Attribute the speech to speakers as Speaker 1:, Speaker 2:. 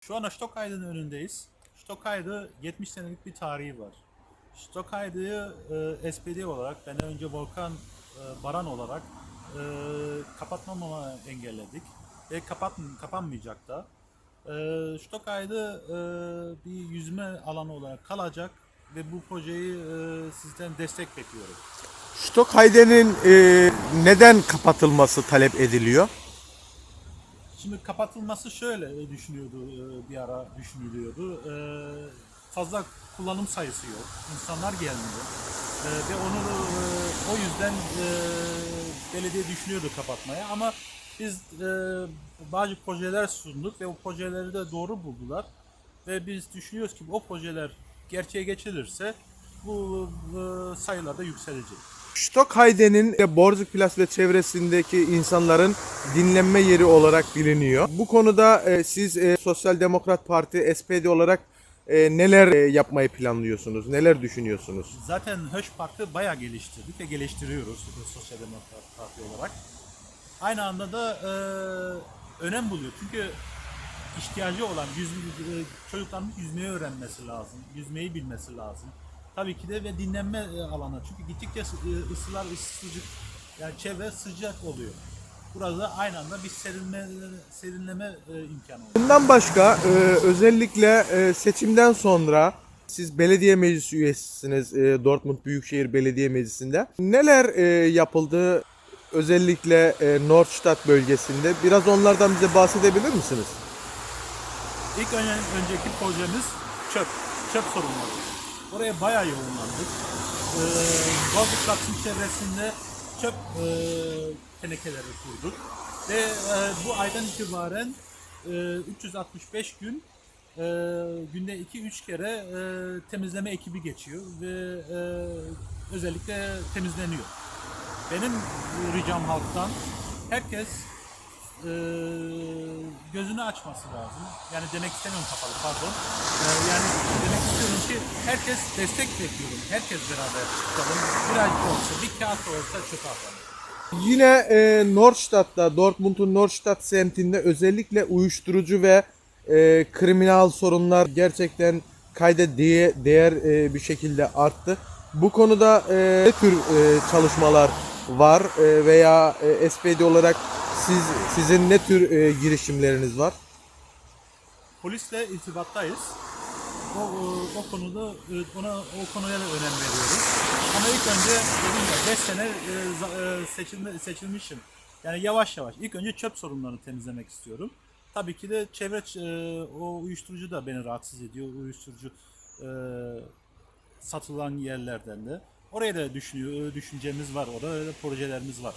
Speaker 1: Şu an Stockheid'in önündeyiz. Stockheid'ı 70 senelik bir tarihi var. Stockheid'ı e, SPD olarak, ben önce Volkan e, Baran olarak e, kapatmamama engelledik. Ve kapat, kapanmayacak da. E, Stockheid'ı e, bir yüzme alanı olarak kalacak ve bu projeyi e, sizden destek bekliyorum.
Speaker 2: Stockheiden'in e, neden kapatılması talep ediliyor?
Speaker 1: Şimdi kapatılması şöyle düşünüyordu e, bir ara düşünülüyordu. E, Fazla kullanım sayısı yok. İnsanlar gelmiyor. E, Ve onu e, o yüzden e, belediye düşünüyordu kapatmaya ama biz e, bazı projeler sunduk ve o projeleri de doğru buldular. Ve biz düşünüyoruz ki o projeler gerçeğe geçirirse bu e, sayılar da yükselecek.
Speaker 2: Stockheiden'in de Borzuk Plas ve çevresindeki insanların dinlenme yeri olarak biliniyor. Bu konuda e, siz e, Sosyal Demokrat Parti SPD olarak e, neler e, yapmayı planlıyorsunuz? Neler düşünüyorsunuz?
Speaker 1: Zaten Höş Park'ı bayağı geliştirdik ve geliştiriyoruz e, Sosyal Demokrat Parti olarak. Aynı anda da e, önem buluyor. Çünkü ihtiyacı olan yüz, e, çocukların yüzmeyi öğrenmesi lazım. Yüzmeyi bilmesi lazım. Tabii ki de ve dinlenme e, alanı. Çünkü gittikçe e, ısılar ısıcık. Yani çevre sıcak oluyor. Burada aynı anda bir serinme, serinleme e, imkanı oluyor.
Speaker 2: Bundan başka özellikle seçimden sonra siz belediye meclisi üyesisiniz Dortmund Büyükşehir Belediye Meclisi'nde. Neler yapıldı özellikle Nordstadt bölgesinde? Biraz onlardan bize bahsedebilir misiniz?
Speaker 1: İlk önce, önceki projemiz çöp, çöp sorunları. Oraya bayağı yoğunlandık. Ee, Bozuklat'ın çevresinde çöp e, tenekeleri kurduk. Ve e, bu aydan itibaren e, 365 gün e, günde 2-3 kere e, temizleme ekibi geçiyor ve e, özellikle temizleniyor. Benim ricam halktan herkes e, gözünü açması lazım. Yani demek istemiyorum kapalı pardon. E, yani herkes destek bekliyorum. Herkes beraber çıkalım. Birazcık olsa, bir kağıt olsa çöpe atalım.
Speaker 2: Yine e, Nordstadt'ta, Dortmund'un Nordstadt semtinde özellikle uyuşturucu ve e, kriminal sorunlar gerçekten kayda değe- değer e, bir şekilde arttı. Bu konuda e, ne tür e, çalışmalar var e, veya e, SPD olarak siz sizin ne tür e, girişimleriniz var?
Speaker 1: Polisle irtibattayız. O, o, konuda e, ona o konuya da önem veriyoruz. Ama ilk önce dedim ya 5 sene e, e, seçilme, seçilmişim. Yani yavaş yavaş. İlk önce çöp sorunlarını temizlemek istiyorum. Tabii ki de çevre e, o uyuşturucu da beni rahatsız ediyor. Uyuşturucu e, satılan yerlerden de. Oraya da düşünüyor, düşüncemiz var. Orada da projelerimiz var.